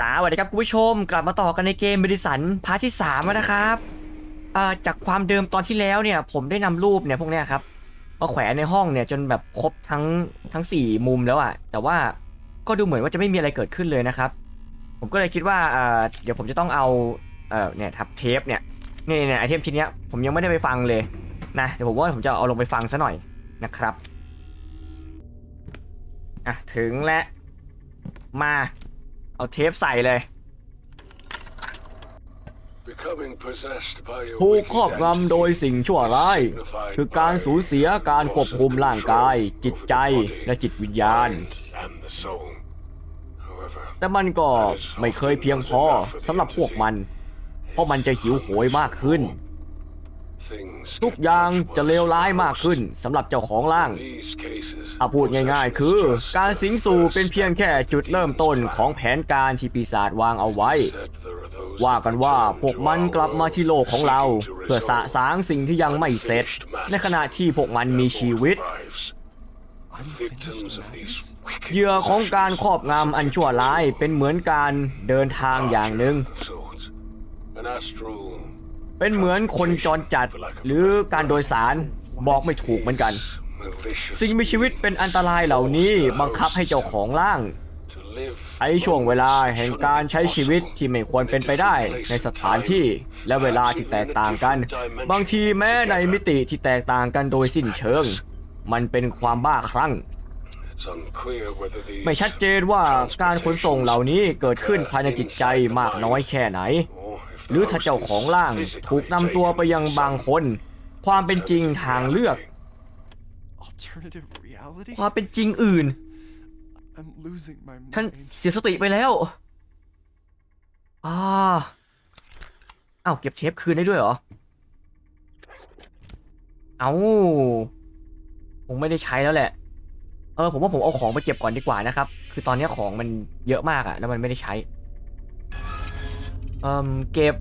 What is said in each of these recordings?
สวัสดีครับคุณผู้ชมกลับมาต่อกันในเกมบริสันพาร์ทที่3แล้วนะครับจากความเดิมตอนที่แล้วเนี่ย ผมได้นำรูปเนี่ยพวกเนี้ยครับมาแขวนในห้องเนี่ยจนแบบครบทั้งทั้ง 4 มุมแล้วอะแต่ว่าก็ดูเหมือนว่าจะไม่มีอะไรเกิดขึ้นเลยนะครับ ผมก็เลยคิดว่าเดี๋ยวผมจะต้องเอาเอ่อเนี่ยทับเทปเนี่ยเนี่ยเนี่ยไอเทมชิ้นเนี้ยผมยังไม่ได้ไปฟังเลยนะเดี๋ยวผมว่าผมจะเอาลงไปฟังซะหน่อยนะครับอะถึงแล้วมา เอาเทปใส่เลย ถูกครอบงำโดยสิ่งชั่วร้าย คืคืออกาการรสูสูญญเสีเสียยกาการรคคววบบคุคุมมร่าร่างงกากายยจิจิตตใจใจและจิตวิญญาณ แต่มันก็ไม่เคยเพียงพอสำหรับพวกมัน เพราะมันจะหิวโหยมากขึ้น ทุทุกกออย่าย่างงจะจะเลเลววร้าร้ายยมามากกขึ้ขึ้นนสำหรับเจ้าของร่างอาอาพูพูดดง่าง่ายยๆๆคืคืออกาการรสิสิงงสู่สู่เป็เป็นนเพีเพียยงงแค่แค่จุจุดดเริ่เริ่มมต้ต้นนขขอองงแผแผนนกาการรที่ที่ปีปีศาศาจจวาวางงเอาเอาไว้ไว้ว่าว่ากักันนว่าว่าพพววกกมัมันนกกลัลับบมามาที่ที่โลโลกกขขอองงเราเรา เพื่เพื่ออสะสะสาสางงสิ่สิ่งงที่ที่ยัยังงไม่ไม่เสเสร็ร็จจในขณะที่พวกมันมีชีวิตเหยื่อของการครอบงำอันชั่วร้ายเป็นเหมือนการเดินทางอย่างหนึ่ง เป็นเหมือนคนจรจัดหรือการโดยสารบอกไม่ถูกเหมือนกัน สิ่งมีชีวิตเป็นอันตรายเหล่านี้บังคับให้เจ้าของร่างไอ้ช่วงเวลาแห่งการใช้ชีวิตที่ไม่ควรเป็นไปได้ในสถานที่และเวลาที่แตกต่างกัน บางทีแม้ในมิติที่แตกต่างกันโดยสิ้นเชิง มันเป็นความบ้าคลั่ง ไม่ชัดเจนว่าการขนส่งเหล่านี้เกิดขึ้นภายในจิตใจมากน้อยแค่ไหน หรือถ้าเจ้าของร่างถูกนำตัวไปยังบางคน ความเป็นจริงทางเลือก Alternative reality? ความเป็นจริงอื่น I'm losing my ท่าน mind. เสียสติไปแล้วอ่าเอ้าเก็บเทปคืนได้ด้วยเหรอ เอาคงไม่ได้ใช้แล้วแหละ เออผมว่าผมเอาของไปเก็บก่อนดีกว่านะครับ คือตอนนี้ของมันเยอะมากอะแล้วมันไม่ได้ใช้ เอ่มเก็บ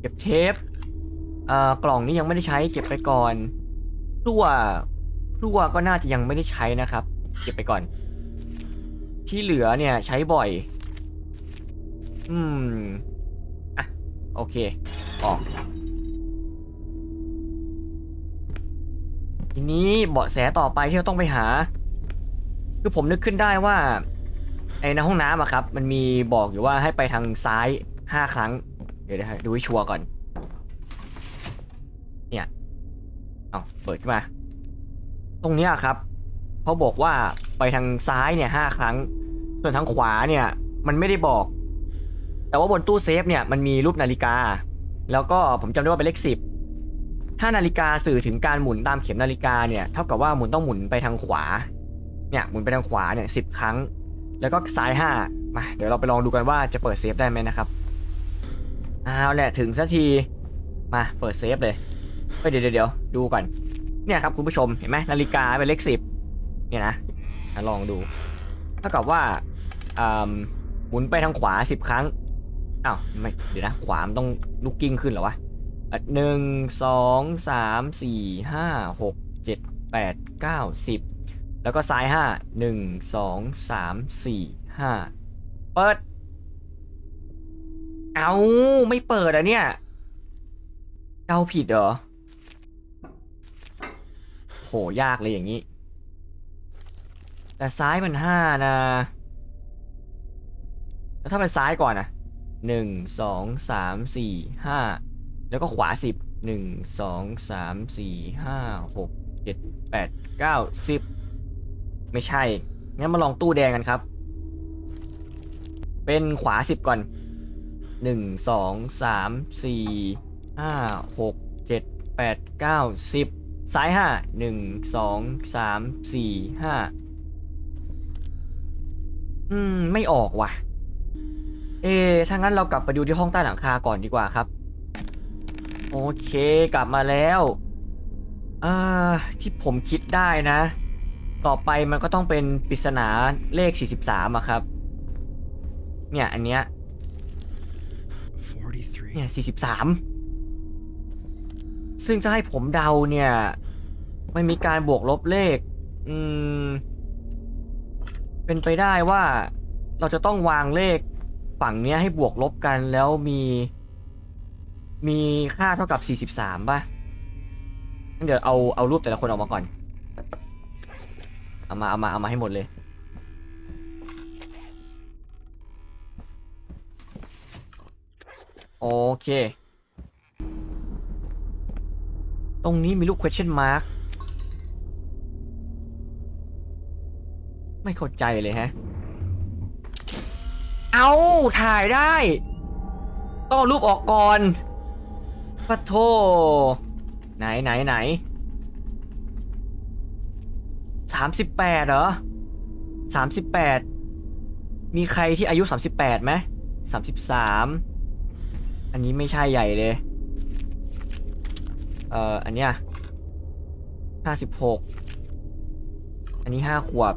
เก็บเทปเอ่อกล่องนี้ยังไม่ได้ใช้เก็บไปก่อนพลั่วพลั่วก็น่าจะยังไม่ได้ใช้นะครับ เก็บไปก่อน ที่เหลือเนี่ยใช้บ่อย อืมอะโอเคออกทีนี้เบาะแสต่อไปที่เราต้องไปหา คือผมนึกขึ้นได้ว่าไอ้ในห้องน้ำอะครับ มันมีบอกอยู่ว่าให้ไปทางซ้าย ห้าครั้ง เดี๋ยวนะดูให้ชัวร์ก่อน เนี่ย เอาเปิดขึ้นมา ตรงเนี้ยครับ เขาบอกว่าไปทางซ้ายเนี่ยห้าครั้ง ส่วนทางขวาเนี่ย มันไม่ได้บอก แต่ว่าบนตู้เซฟเนี่ยมันมีรูปนาฬิกา แล้วก็ผมจำได้ว่าเป็นเลขสิบถ้านาฬิกาสื่อถึงการหมุนตามเข็มนาฬิกาเนี่ยเท่ากับว่าหมุนต้องหมุนไปทางขวา เนี่ยหมุนไปทางขวาเนี่ยสิบครั้ง แล้วก็ซ้ายห้ามาเดี๋ยวเราไปลองดูกันว่าจะเปิดเซฟได้ไหมนะครับ เอาแหละถึงสักที มาเปิดเซฟเลยเฮ้ยเดี๋ยวเดี๋ยวดูก่อน เนี่ยครับคุณผู้ชมเห็นไหมนาฬิกาเป็นเลขสิบเนี่ยนะลองดูเท่ากับว่าหมุนไปทางขวาสิบครั้งอ้าวไม่เดี๋ยวนะขวามต้องลุกกิ้งขึ้นเหรอวะอะหนึ่งสองสามสี่ห้าหกเจ็ดแปดเก้าสิบแล้วก็ซ้ายห้าหนึ่งสองสามสี่ห้าเปิด เอาไม่เปิดอะเนี่ยเดาผิดเหรอ โหยากเลยอย่างนี้ แต่ซ้ายมันห้านะ แล้วถ้าเป็นซ้ายก่อนนะหนึ่งสองสามสี่ห้าแล้วก็ขวาสิบหนึ่งสองสามสี่ห้าหกเจ็ดแปดเก้าสิบไม่ใช่ งั้นมาลองตู้แดงกันครับ เป็นขวาสิบก่อน หนึ่งสองสามสี่ห้าหกเจ็ดแปดเก้าสิบซ้ายห้าหนึ่งสองสามสี่ห้าอืม ไม่ออกว่ะ เอถ้างั้นเรากลับไปดูที่ห้องใต้หลังคาก่อนดีกว่าครับ โอเคกลับมาแล้วเอ่อที่ผมคิดได้นะ ต่อไปมันก็ต้องเป็นปริศนาเลข 43อะครับ เนี่ย อันเนี้ย เนี่ย43ซึ่งจะให้ผมเดาเนี่ยไม่มีการบวกลบเลข อืม เป็นไปได้ว่าเราจะต้องวางเลขฝั่งเนี้ยให้บวกลบกันแล้วมี มีค่าเท่ากับ 43 ป่ะงั้นเดี๋ยวเอาเอารูปแต่ละคนออกมาก่อน เอามาเอามาเอามาให้หมดเลย โอเค ตรงนี้มีรูป question mark ไม่เข้าใจเลยฮะ เอาถ่ายได้ ต้องรูปออกก่อนปะโท ไหนไหนไหนสามสิบแปดเหรอสามสิบแปดมีใครที่อายุสามสิบแปดไหมสามสิบสาม อันนี้ไม่ใช่ใหญ่เลย เอ่อ อันเนี้ยห้าสิบหก อันนี้ห้าขวบ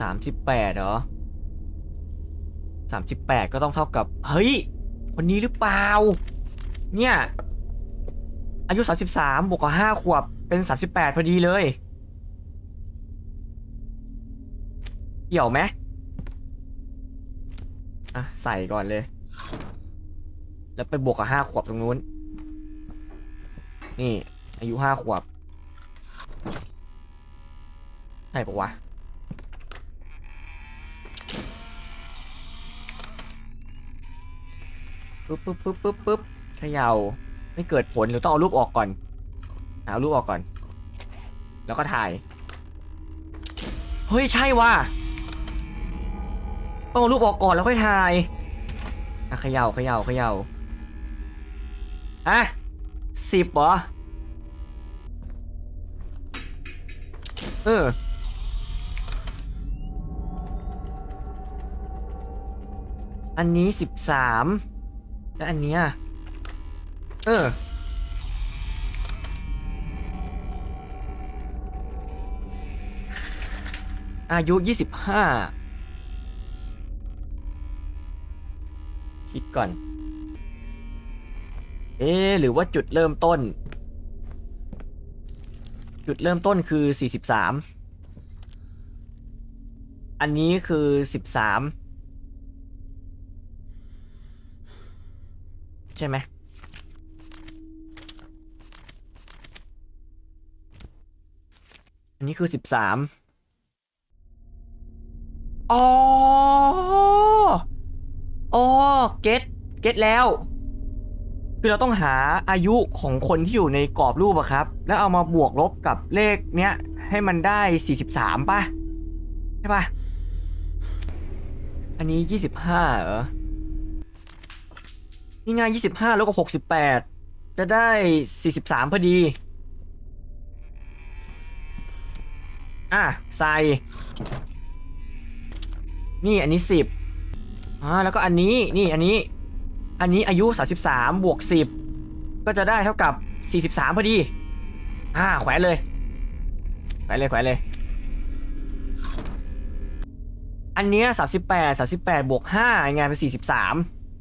สามสิบแปดเหรอสามสิบแปดก็ต้องเท่ากับ เฮ้ย คนนี้หรือเปล่า เนี่ย อายุสามสิบสามบวกกับห้าขวบ เป็นสามสิบแปดพอดีเลย เกี่ยวไหมอะ ใส่ก่อนเลย แล้วไปบวกกับห้าขวบตรงนู้น นี่ อายุห้าขวบใช่ปะวะปึ๊บปึ๊บปึ๊บปึ๊บปึ๊บเขย่าไม่เกิดผลหรือต้องเอารูปออกก่อนเอารูปออกก่อน แล้วก็ถ่าย เฮ้ย ใช่ว่ะต้องเอารูปออกก่อนแล้วค่อยถ่ายอะเขย่าเขย่าเขย่า อะสิบเหรอ เออ อันนี้สิบสามและอันเนี้ยเออ อายุ25คิดก่อน เอ๊หรือว่าจุดเริ่มต้น จุดเริ่มต้นคือ 43 อันนี้คือ 13 ใช่ไหมอันนี้คือสิบสามอ๋อ อ๋อ เก็ต เก็ตแล้ว คือเราต้องหาอายุของคนที่อยู่ในกรอบรูปอะครับ แล้วเอามาบวกลบกับเลขเนี้ยให้มันได้ 43ป่ะ ใช่ป่ะ อันนี้ 25เหรอ นี่ไง25แล้วก็ 68 จะได้ 43 พอดี อะ ใส่ นี่อันนี้ 10อ่าแล้วก็อันนี้ นี่อันนี้ อันนี้อายุ 33 บวก 10 ก็จะได้เท่ากับ 43 พอดี อ่า แขวนเลย แขวนเลย แขวนเลย อันเนี้ย38 38 บวก5ยังไงเป็น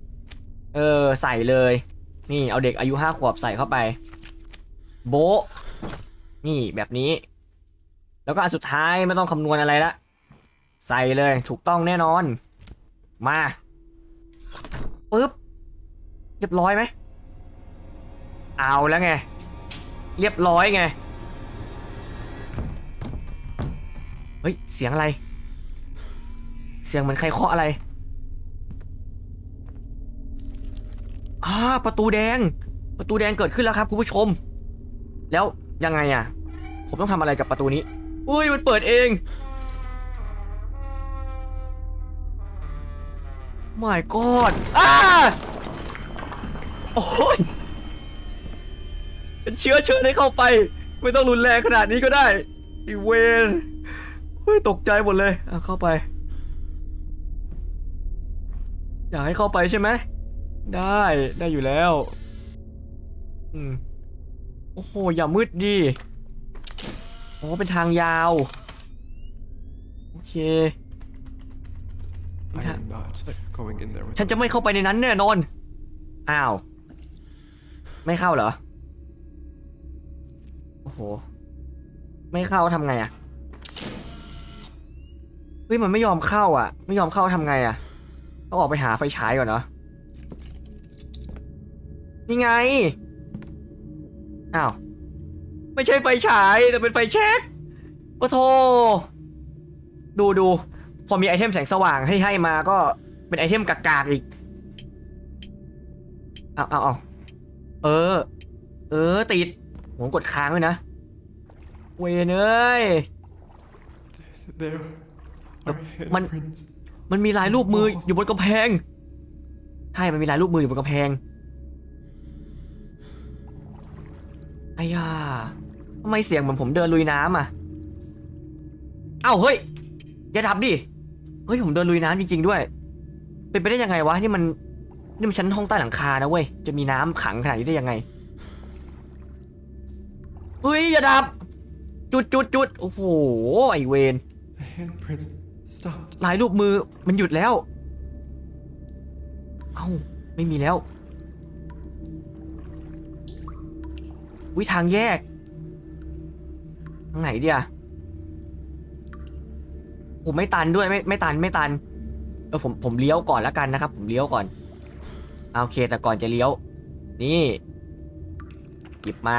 43 เออ ใส่เลย นี่ เอาเด็กอายุห้าขวบใส่เข้าไป โบนี่แบบนี้ แล้วก็อันสุดท้ายไม่ต้องคำนวณอะไรละ ใส่เลยถูกต้องแน่นอน มาปึ๊บ เรียบร้อยไหม เอาแล้วไง เรียบร้อยไง เฮ้ย เสียงอะไร เสียงเหมือนใครเคาะอะไรอ่าประตูแดง ประตูแดงเกิดขึ้นแล้วครับคุณผู้ชม แล้วยังไงอะ ผมต้องทำอะไรกับประตูนี้ อุ้ยมันเปิดเอง my god อ้า โอ้ยเป็นเชื้อเชิญให้เข้าไป ไม่ต้องรุนแรงขนาดนี้ก็ได้อีเวนเฮ้ยตกใจหมดเลยอะเข้าไป อยากให้เข้าไปใช่ไหม ได้ได้อยู่แล้ว อืม โอ้โห อย่ามืดดิโอ้เป็นทางยาว โอเค I am not going in there with ฉันจะไม่เข้าไปในนั้นแน่นอน อ้าว ไม่เข้าเหรอ โอ้โห ไม่เข้าทำไงอะเฮ้ยมันไม่ยอมเข้าอะ ไม่ยอมเข้าทำไงอะ ต้องออกไปหาไฟฉายก่อนเนาะนี่ไง อ้าว ไม่ใช่ไฟฉาย แต่เป็นไฟแช็กโอ้โทดูดูพอมีไอเทมแสงสว่างให้ให้มาก็เป็นไอเทมกากๆอีก เอาเอาเอา ออ เออ ติด ผมกดค้างด้วยนะ เวนเอ้ย There are Man- handprints. มันมีลายรูปมืออยู่บนกำแพง ใช่ มันมีลายรูปมืออยู่บนกำแพงไอ้ยาทำไมเสียงเหมือนผมเดินลุยน้ำอะ เอ้าเฮ้ย อย่าดับดิ เฮ้ยผมเดินลุยน้ำจริงๆด้วย เป็นไปได้ยังไงวะ นี่มัน นี่มันชั้นห้องใต้หลังคานะเว้ย จะมีน้ำขังขนาดนี้ได้ยังไงเฮ้ยอย่าดับ จุดจุดจุดโอ้โห ไอเวน The handprints stopped. ลายรูปมือมันหยุดแล้ว เอ้า ไม่มีแล้ว วิทางแยก ทางไหนเดียผมไม่ตันด้วยไม่ไม่ตันไม่ตันเออผมผมเลี้ยวก่อนแล้วกันนะครับ ผมเลี้ยวก่อนเอา โอเคแต่ก่อนจะเลี้ยว นี่หยิบมา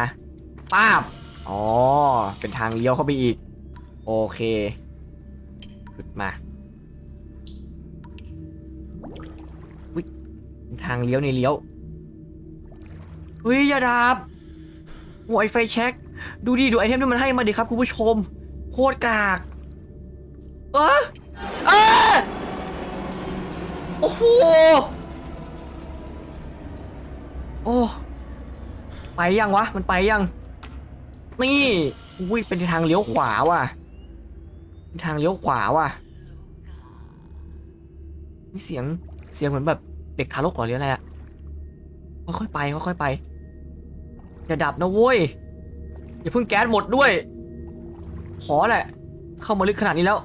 ป้าบอ๋อ เป็นทางเลี้ยวเข้าไปอีก โอเคหยุดมาทางเลี้ยวในเลี้ยวเฮ้ยอย่าดับโอ้ยไฟแช็ค ดูดิ ดูไอเทมที่มันให้มาดิครับคุณผู้ชม โคตรกาก เออเออโอ้โห โอ้ ไปยังวะ มันไปยัง นี่อุ้ยเป็นทางเลี้ยวขวาว่ะเป็นทางเลี้ยวขวาว่ะมีเสียงเสียงเหมือนแบบเด็กทารกก่อนหรืออะไรอะค่อยๆไปค่อยๆไปอย่าดับนะเว้ยอย่าเพิ่งแก๊สหมดด้วย ขอแหละ เข้ามาลึกขนาดนี้แล้ว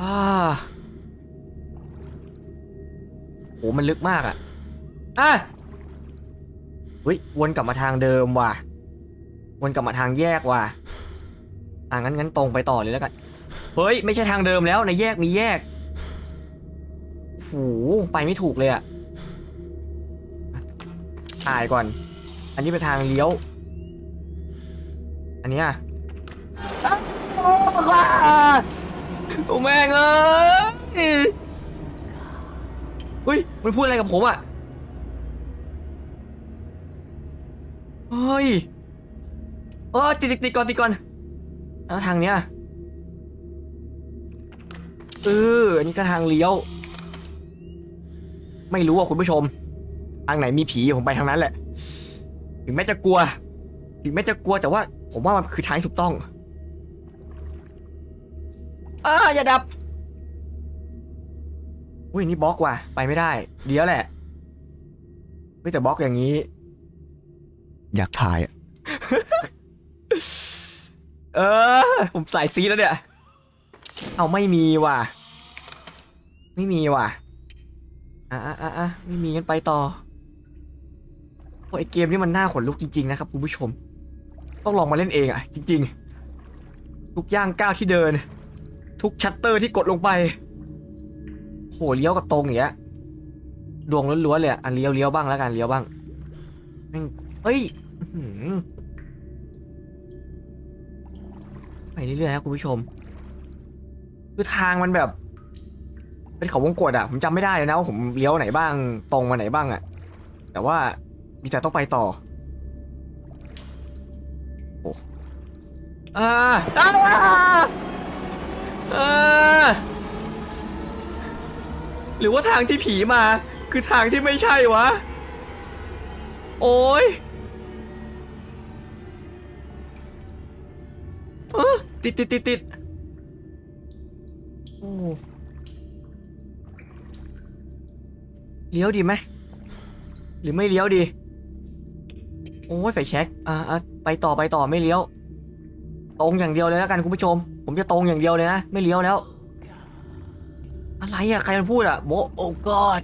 อ่าโหมันลึกมากอะ อะเฮ้ยวนกลับมาทางเดิมว่ะ วนกลับมาทางแยกว่ะ อะงั้นงั้นตรงไปต่อเลยแล้วกัน เฮ้ยไม่ใช่ทางเดิมแล้วในแยกมีแยกโหไปไม่ถูกเลยอะถ่ายก่อน อันนี้เป็นทางเลี้ยว อันเนี้ยโอ้แม่งเอ้ยเฮ้ยมันพูดอะไรกับผมอะ เฮ้ยเออติดติดติดก่อนติดก่อนแล้วทางเนี้ยเอออันนี้ก็ทางเลี้ยว ไม่รู้อะคุณผู้ชม ทางไหนมีผีผมไปทางนั้นแหละ ถึงแม้จะกลัว ถึงแม้จะกลัวแต่ว่า ผมว่ามันคือทางถูกต้องอ่าอย่าดับอุ้ยนี่บล็อกว่ะ ไปไม่ได้ เดี๋ยวแหละเฮ้ยแต่บล็อกอย่างนี้ อยากถ่ายอะเออ ผมใส่ซีแล้วเนี่ย เอาไม่มีว่ะ ไม่มีว่ะ อะอะอะอะไม่มีกันไปต่อโอ้ยไอเกมนี้มันน่าขนลุกจริง ๆ นะครับคุณผู้ชม ต้องลองมาเล่นเองอะจริง ๆ ทุกย่างก้าวที่เดิน ทุกชัตเตอร์ที่กดลงไปโหเลี้ยวกับตรงอย่างเงี้ยดวงล้วนๆเลยอะอะเลี้ยวเลี้ยวบ้างแล้วกันเลี้ยวบ้างแม่ง เฮ้ยไปเรื่อยๆครับคุณผู้ชม คือทางมันแบบ เป็นเขาวงกดอะผมจำไม่ได้เลยนะว่าผมเลี้ยวไหนบ้าง ตรงมาไหนบ้างอะแต่ว่ามีแต่ต้องไปต่อ โอ้อ่าอ่าอ่าหรือว่าทางที่ผีมา คือทางที่ไม่ใช่วะ โอ้ย เออติดติดติดติดโอ้เลี้ยวดีไหมหรือไม่เลี้ยวดี โอ้ยไฟแช็กอ่าอะไปต่อไปต่อไม่เลี้ยว ตรงอย่างเดียวเลยแล้วกันคุณผู้ชม ผมจะตรงอย่างเดียวเลยนะ ไม่เลี้ยวแล้ว อะไรอะใครมันพูดอะโมโอ้กอด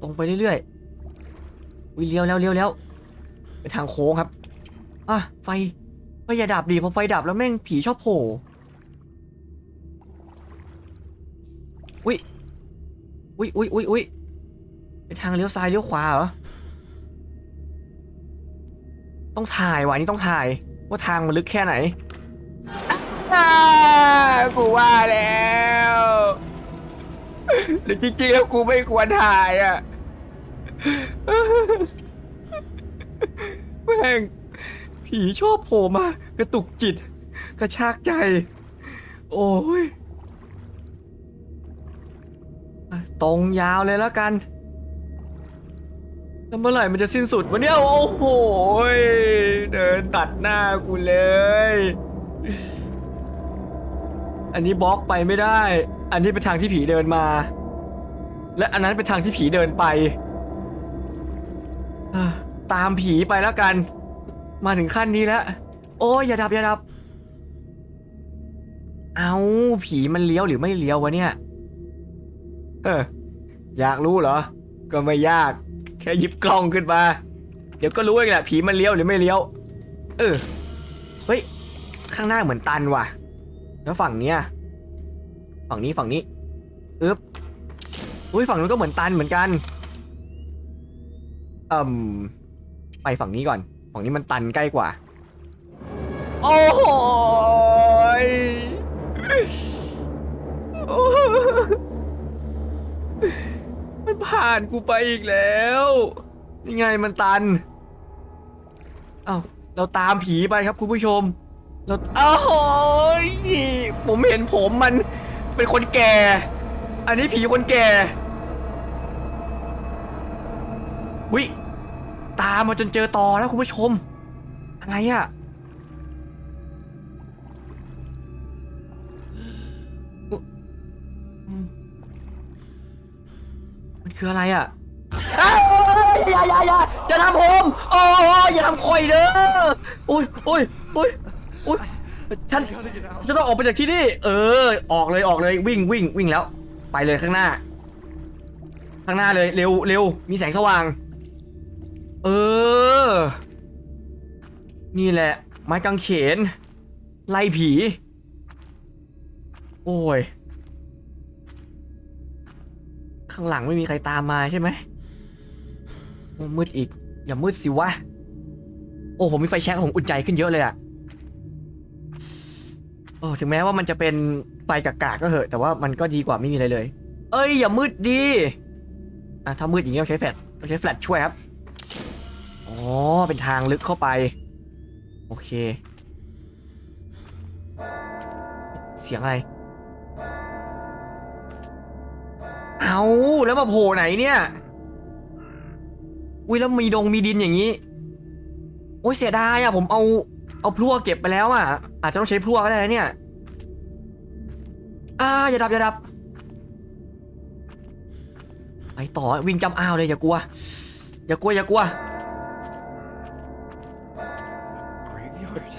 ตรงไปเรื่อยๆวิเลี้ยวแล้วเลี้ยวแล้ว เป็นทางโค้งครับ อะ ไฟก็อย่าดับดีพอไฟดับแล้วแม่งผีชอบโผล่อุ้ยอุ้ยอุ้ยอุ้ยอุ้ยเป็นทางเลี้ยวซ้ายเลี้ยวขวาเหรอ ต้องถ่ายว่ะนนี้ต้องถ่าย ว่าทางมันลึกแค่ไหนกูว่าแล้วหรือจริงๆแล้วกูไม่ควรถ่ายอะ แม่งผีชอบโผล่มากระตุกจิต กระชากใจ โอ้ย ตรงยาวเลยแล้วกันแล้วเมื่อไหร่มันจะสิ้นสุดวะเนี่ยโอ้โหเดินตัดหน้ากูเลย อันนี้บล็อกไปไม่ได้ อันนี้เป็นทางที่ผีเดินมา และอันนั้นเป็นทางที่ผีเดินไป ตามผีไปแล้วกัน มาถึงขั้นนี้แล้ว โอ้ยอย่าดับอย่าดับ เอาผีมันเลี้ยวหรือไม่เลี้ยววะเนี่ยเอออยากรู้เหรอ ก็ไม่ยาก แค่หยิบกล้องขึ้นมา เดี๋ยวก็รู้เองแหละผีมันเลี้ยวหรือไม่เลี้ยว เออ เฮ้ย ข้างหน้าเหมือนตันว่ะ แล้วฝั่งเนี้ย ฝั่งนี้ฝั่งนี้อึ๊บอุ้ยฝั่งนู้นก็เหมือนตันเหมือนกันอ่ม ไปฝั่งนี้ก่อน ฝั่งนี้มันตันใกล้กว่า โอ้โหยโอ้มันผ่านกูไปอีกแล้วนี่ไงมันตัน เอ้าเราตามผีไปครับคุณผู้ชม เราโอ้โหยผมเห็นผมมันเป็นคนแก่ อันนี้ผีคนแก่วิ ตามมาจนเจอต่อแล้วคุณผู้ชม อะไรอะ่ะมันคืออะไรอะ่ะอย่าอย่าอย่าอย่าทำผมโอ้ยอย่าทำคอยเด้ออุ้ยอุ้ยอุ้ยอุ้ยฉัน Gotta get out. จะต้องออกไปจากที่นี่ เออ ออกเลยออกเลยวิ่งวิ่งวิ่งแล้ว ไปเลยข้างหน้า ข้างหน้าเลยเร็วเร็วมีแสงสว่าง เออ นี่แหละ ไม้กางเขน ไล่ผี โอ้ย ข้างหลังไม่มีใครตามมาใช่ไหมมืดอีก อย่ามืดสิวะ โอ้ผมมีไฟแช็กผมอุ่นใจขึ้นเยอะเลยอะโอ้ถึงแม้ว่ามันจะเป็นไฟกากๆก็เหอะ แต่ว่ามันก็ดีกว่าไม่มีอะไรเลย เอ้ยอย่ามืดดีอะถ้ามืดอย่างนี้ต้องใช้แฟลชต้องใช้แฟลชช่วยครับ อ๋อ เป็นทางลึกเข้าไป โอเค เสียงอะไร เอาแล้วมาโผล่ไหนเนี่ย อุ้ยแล้วมีดงมีดินอย่างนี้ โอ้ยเสียดายอะผมเอาเอาพลั่วเก็บไปแล้วอะอาจจะต้องใช้พลั่วก็ได้เนี่ย อ่าอย่าดับอย่าดับไปต่อวิ่งจำอ้าวเลยอย่ากลัว อย่ากลัวอย่ากลัว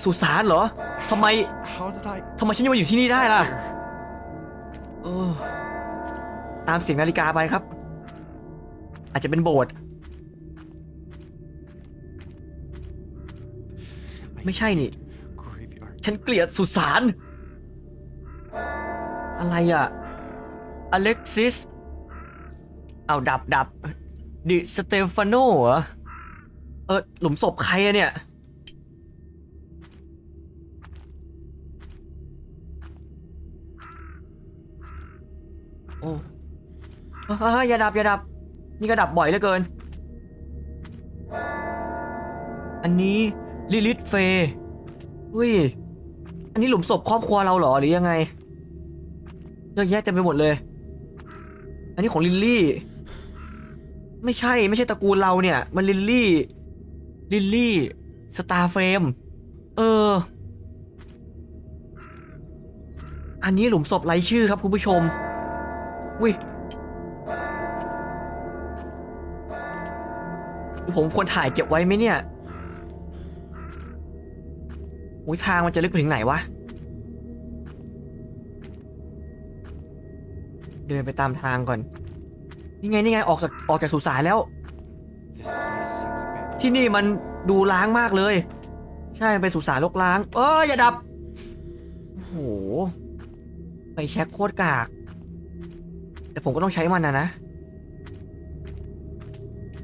สุสานเหรอทำไม How did I ทำไมฉันยังมาอยู่ที่นี่ได้ล่ะ here? เออตามเสียงนาฬิกาไปครับ อาจจะเป็นโบสถ์ ไม่ใช่นี่ Graveyard. ฉันเกลียดสุสาน อะไรอะ อเล็กซิส เอาดับดับดิสเตฟานโนเหรอ เออหลุมศพใครอะเนี่ย โอ้เฮ้ยอย่าดับอย่าดับ นี่ก็ดับบ่อยเหลือเกิน อันนี้ลิลิทเฟย์อุ้ย อันนี้หลุมศพครอบครัวเราเหรอหรือยังไงเยอะแยะเต็มไปหมดเลย อันนี้ของลิลลี่ ไม่ใช่ไม่ใช่ตระกูลเราเนี่ย มันลิลลี่ ลิลลี่ สตาร์เฟม เออ อันนี้หลุมศพไร้ชื่อครับคุณผู้ชม วิผมควรถ่ายเก็บไว้ไหมเนี่ยอุ้ยทางมันจะลึกไปถึงไหนวะ เดินไปตามทางก่อน นี่ไงนี่ไงออกจากออกจากสุสานแล้ว This place seems abandoned. ที่นี่มันดูล้างมากเลย ใช่เป็นสุสานลกล้าง เอออย่าดับ โอ้โห ไปเช็คโคตรกาก แต่ผมก็ต้องใช้มันนะนะ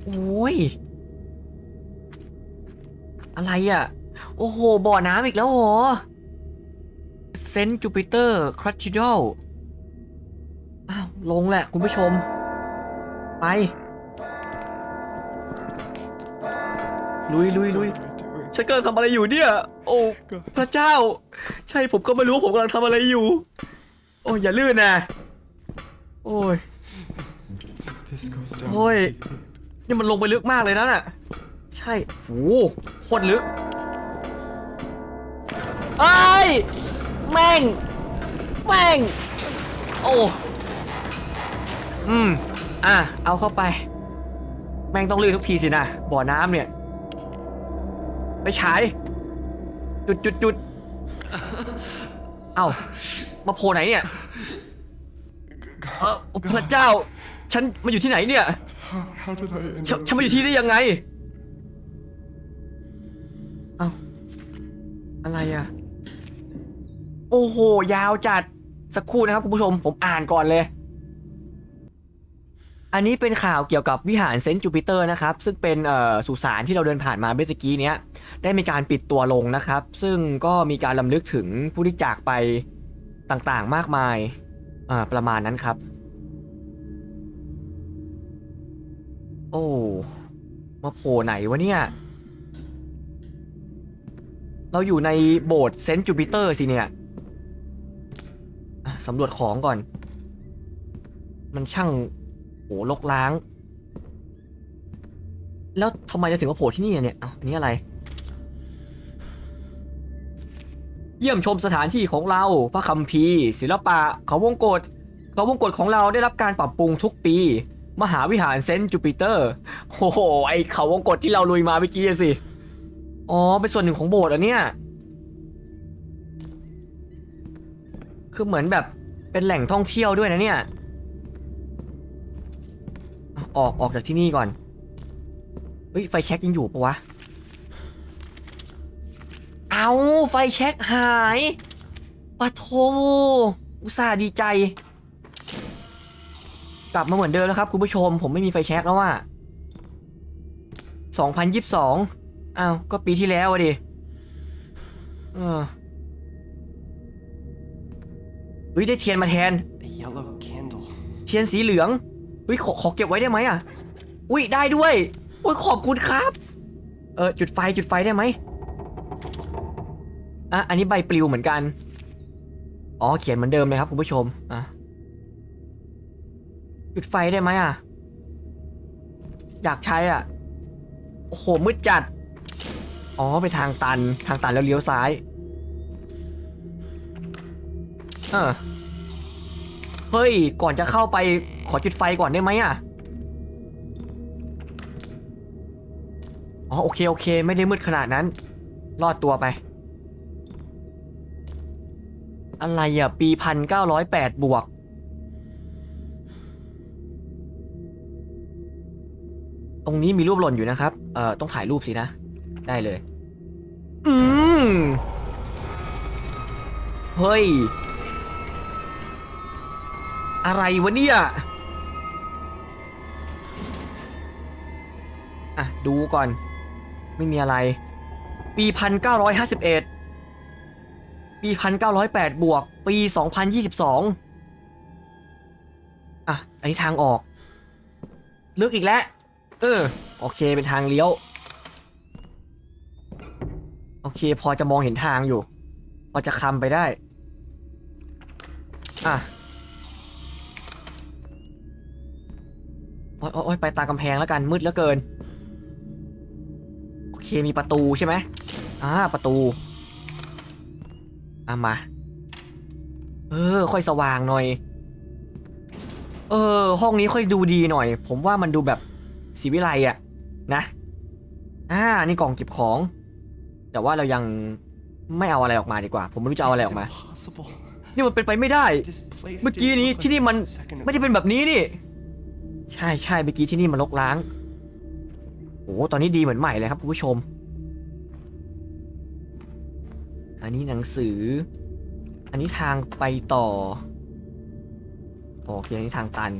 โอ้ย อะไรอะ โอ้โห บ่อน้ำอีกแล้วเหเซนต์จูปิเตอร์ครัตชิดอลอ้าว ลงแหละคุณผู้ชม ไป ลุยลุยลุยฉันกำลังทำอะไรอยู่เนี่ย โอ้ พระเจ้า ใช่ผมก็ไม่รู้ผมกำลังทำอะไรอยู่ โอ้ยอย่าลื่นนะ โอ้ย This goes down. Ôi. really deep. นี่มันลงไปลึกมากเลยนะน่ะ ใช่โหโคตรลึกไอ้ย แม่ง แม่ง โอ้ อืม อะ เอาเข้าไป แม่งต้องลื่นทุกทีสินะ บ่อน้ำเนี่ย ไปฉาย จุดจุดจุดเอ้า มาโผล่ไหนเนี่ย เออโอ้พระเจ้า ฉันมาอยู่ที่ไหนเนี่ย How, how did I end ฉัน up ฉันมาอยู่ที่ได้ยังไง เอ้าอะไรอะโอ้โห ยาวจัด สักครู่นะครับคุณผู้ชม ผมอ่านก่อนเลย อันนี้เป็นข่าวเกี่ยวกับวิหารเซนต์จูปิเตอร์นะครับ ซึ่งเป็นเอ่อสุสานที่เราเดินผ่านมาเมื่อกี้เนี้ย ได้มีการปิดตัวลงนะครับ ซึ่งก็มีการลำลึกถึงผู้ที่จากไปต่างๆ มากมาย อ่า ประมาณนั้นครับ โอ้มาโผล่ไหนวะเนี่ย เราอยู่ในโบสถ์เซนต์จูปิเตอร์สิเนี่ยสำรวจของก่อน มันช่างโหลกล้าง แล้วทำไมจะถึงมาโผล่ที่นี่อะเนี่ย เอ้านี่อะไร เยี่ยมชมสถานที่ของเรา พระคัมภีร์ ศิลปะ เขาวงกฏเขาวงกฏของเราได้รับการปรับปรุงทุกปี มหาวิหารเซนต์จูปิเตอร์โอ้โหไอเขาวงกฏที่เราลุยมาเมื่อกี้สิ อ๋อ เป็นส่วนหนึ่งของโบสถ์เหรอะเนี่ย คือเหมือนแบบเป็นแหล่งท่องเที่ยวด้วยนะเนี่ย ออกออกจากที่นี่ก่อน เฮ้ย ไฟแช็กยังอยู่ปะวะ เอาไฟแช็กหายปะโท อุตส่าห์ดีใจ กลับมาเหมือนเดิมแล้วครับคุณผู้ชม ผมไม่มีไฟแช็กแล้วว่า2022อ้าว ก็ปีที่แล้วอะดิเออเฮ้ยได้เทียนมาแทน A yellow candle. เทียนสีเหลืองเฮ้ยขอขอเก็บไว้ได้ไหมอะ อุ้ยได้ด้วย โอ้ยขอบคุณครับ เออจุดไฟจุดไฟได้ไหม อะอันนี้ใบปลิวเหมือนกัน อ๋อเขียนเหมือนเดิมเลยครับคุณผู้ชมอะจุดไฟได้ไหมอะ อยากใช้อะ โอ้โหมืดจัด อ๋อไปทางตันทางตันแล้วเลี้ยวซ้าย เออเฮ้ย ก่อนจะเข้าไปขอจุดไฟก่อนได้ไหมอะ อ๋อโอเคโอเค ไม่ได้มืดขนาดนั้น รอดตัวไป อะไรอะ ปีพันเก้าร้อยแปดบวก ตรงนี้มีรูปหล่นอยู่นะครับ เอ่อ ต้องถ่ายรูปสินะ ได้เลย อืม เฮ้ย อะไรวะเนี่ย อะ ดูก่อน ไม่มีอะไร ปีพันเก้าร้อยห้าสิบเอ็ด ปีพันเก้าร้อยแปดบวก ปีสองพันยี่สิบสองอะ อันนี้ทางออก ลึกอีกแล้ว เออ โอเค เป็นทางเลี้ยว โอเค พอจะมองเห็นทางอยู่ พอจะคลำไปได้ อะโอ๊ยโอ๊ยโอ๊ยไปตามกำแพงแล้วกัน มืดเหลือเกิน โอเค มีประตูใช่ไหมอ่า ประตู อะมา เออ ค่อยสว่างหน่อย เออ ห้องนี้ค่อยดูดีหน่อย ผมว่ามันดูแบบสีวิไลอะนะอ่านี่กล่องเก็บของ แต่ว่าเรายังไม่เอาอะไรออกมาดีกว่า ผมไม่รู้จะเอาอะไรออกมา This is impossible. นี่มันเป็นไปไม่ได้ This place เมื่อกี้ didn't นี้ look ที่นี่ like มัน this a second ไม่ได้ ago. เป็นแบบนี้นี่ ใช่ใช่เมื่อกี้ที่นี่มันลกล้าง โอ้ตอนนี้ดีเหมือนใหม่เลยครับคุณผู้ชม นนี้หนังสือ อันนี้ทางไปต่อ โอเคอันนี้ทางตัน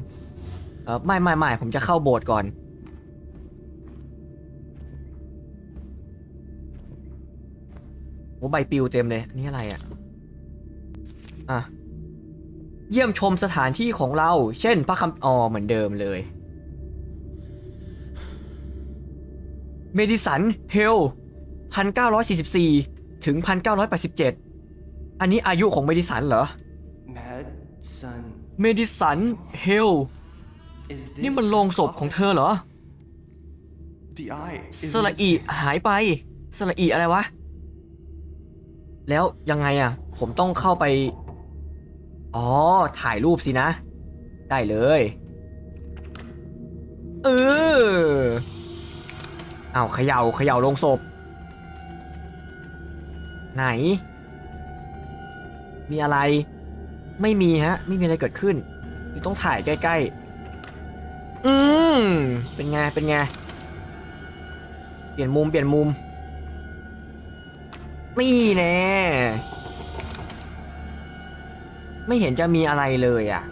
เออไม่ไม่ไม่ผมจะเข้าโบสถ์ก่อน โอ้ใบปลิวเต็มเลย นี่อะไรอะ อะ เยี่ยมชมสถานที่ของเรา เช่นพระคำอ๋อเหมือนเดิมเลยเมดิสัน เฮล 1944 ถึง 1987 อันนี้อายุของเมดิสันเหรอ Mad Sun. เมดิสันเฮล Is นี่ this มันโลงศพของเธอเหรอ the eye? is สระอี missing. หายไปสระอีอะไรวะ แล้วยังไงอะ ผมต้องเข้าไป อ๋อ ถ่ายรูปสินะ ได้เลย เออ เอาเขย่าเขย่าลงศพ ไหน มีอะไร ไม่มีฮะ ไม่มีอะไรเกิดขึ้นต้องถ่ายใกล้ ๆ อืมเป็นไง เป็นไง เปลี่ยนมุม เปลี่ยนมุม นี่แน่ ไม่เห็นจะมีอะไรเลยอะ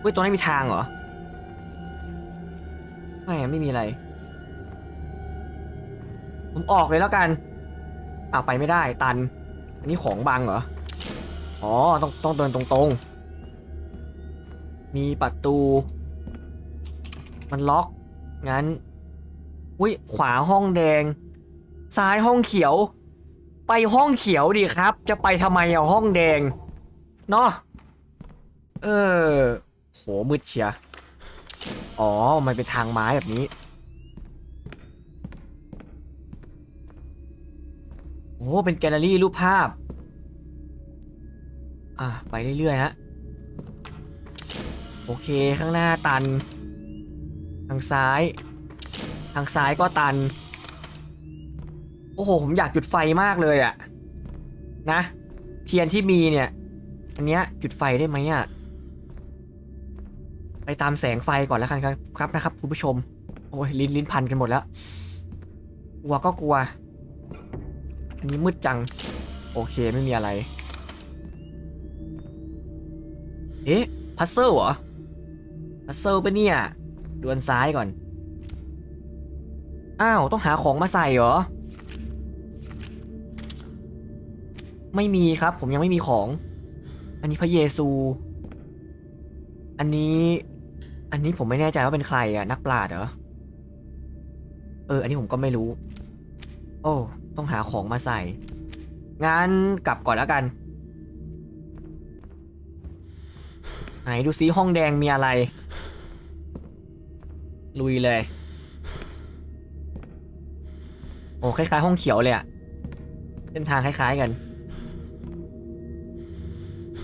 เฮ้ยตรงนี้มีทางเหรอ ไม่ ไม่มีอะไร ผมออกเลยแล้วกัน อ้าไปไม่ได้ตัน อันนี้ของบังเหรอ อ๋อ ต้องต้องเดินตรงๆ มีประตู มันล็อก งั้น อุ้ย ขวาห้องแดง ซ้ายห้องเขียว ไปห้องเขียวดีครับ จะไปทำไมอะห้องแดง เนาะเออ โหมืดเชีย อ๋อ มันเป็นทางไม้แบบนี้ เป็นแกลเลอรี่รูปภาพ อะ ไปเรื่อยๆฮะ โอเค ข้างหน้าตัน ทางซ้าย ทางซ้ายก็ตัน โอ้โห ผมอยากจุดไฟมากเลยอะนะ เทียนที่มีเนี่ย อันเนี้ยจุดไฟได้ไหมอะไปตามแสงไฟก่อนแล้วกันครับครับนะครับ คุณผู้ชม โอ้ยลิ้นลิ้นพันกันหมดแล้วกลัวก็กลัว อันนี้มืดจัง โอเคไม่มีอะไร เอ๊ะ พัซเซิลเหรอ พัซเซิลปะเนี่ยดวนซ้ายก่อน อ้าว ต้องหาของมาใส่เหรอ ไม่มีครับผมยังไม่มีของ อันนี้พระเยซู อันนี้ อันนี้ผมไม่แน่ใจว่าเป็นใครอะนักปราชญ์เหรอ เออ อันนี้ผมก็ไม่รู้ โอ้ ต้องหาของมาใส่ งั้นกลับก่อนแล้วกัน ไหนดูซิห้องแดงมีอะไร ลุยเลย โอ้คล้ายๆ ห้องเขียวเลยอะเส้นทางคล้ายๆกัน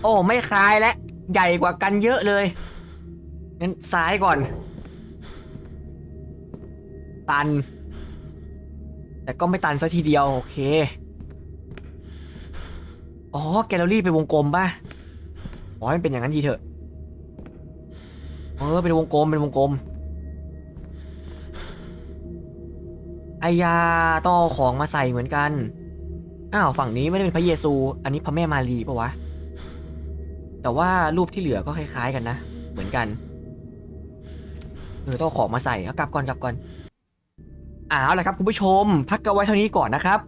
โอ้ไม่คล้ายและ ใหญ่กว่ากันเยอะเลย งั้นซ้ายก่อน ตัน แต่ก็ไม่ตันซะทีเดียว โอเค อ๋อ แกลเลอรี่เป็นวงกลมป่ะอ๋อให้มันเป็นอย่างนั้นทีเถอะ เออ เป็นวงกลม เป็นวงกลมไอยาต้องเอาของมาใส่เหมือนกัน อ้าว ฝั่งนี้ไม่ได้เป็นพระเยซู อันนี้พระแม่มารีปะวะ แต่ว่ารูปที่เหลือก็คล้ายๆกันนะ เหมือนกัน เออต้องของมาใส่ เอากลับก่อนกลับก่อน เอาละครับคุณผู้ชม พักกันไว้เท่านี้ก่อนนะครับ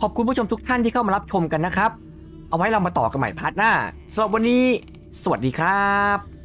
ขอบคุณผู้ชมทุกท่านที่เข้ามารับชมกันนะครับ เอาไว้เรามาต่อกันใหม่พาร์ทหน้าสำหรับวันนี้ สวัสดีครับ